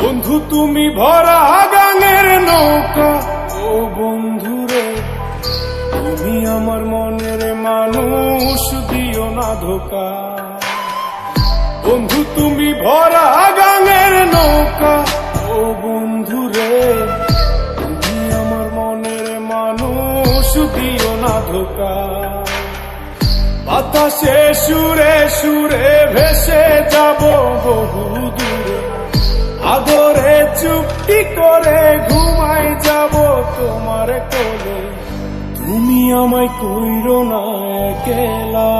বন্ধু তুমি ভরা ধোকা বন্ধু, তুমি ভরা গাঙের নৌকা। ও বন্ধুরে তুমি আমার মনের মানুষ, দিও না ধোকা। বাতাসে সুরে সুরে ভেসে যাব বহু দূরে। আদরে করে ঘুমাই যাব তোমার কোলে। তুমি আমায় কইরো না একলা।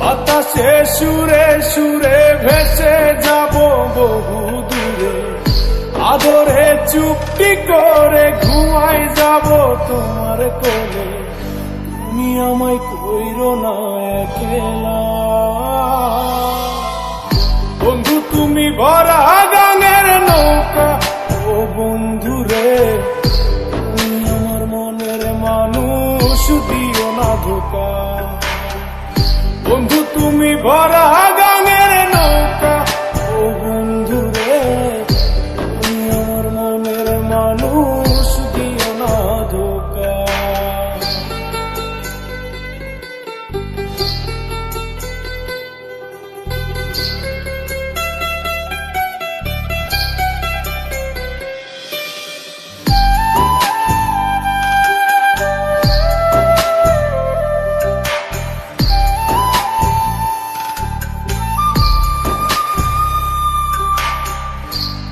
বাতাসে সুরে সুরে ভেসে যাব বহু দূরে। আদরে চুপটি করে ঘুমাই যাব তোমার কোলে। তুমি আমায় কইরো না একলা। বন্ধু, তুমি ভরা গানের নৌকা বন্ধু তুমি ভরা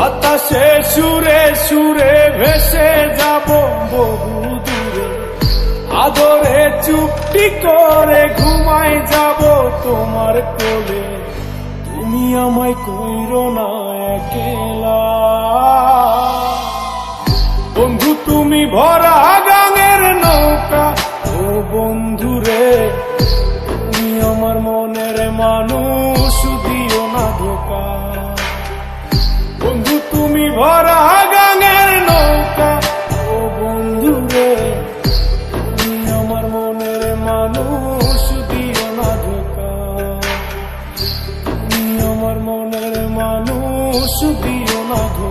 বাতাসে সুরে সুরে ভেসে যাব বহু দূরে আদরে চুপটি করে ঘুমাই যাব তোমার কোলে। তুমি আমায় কইরো না একলা To be your logo.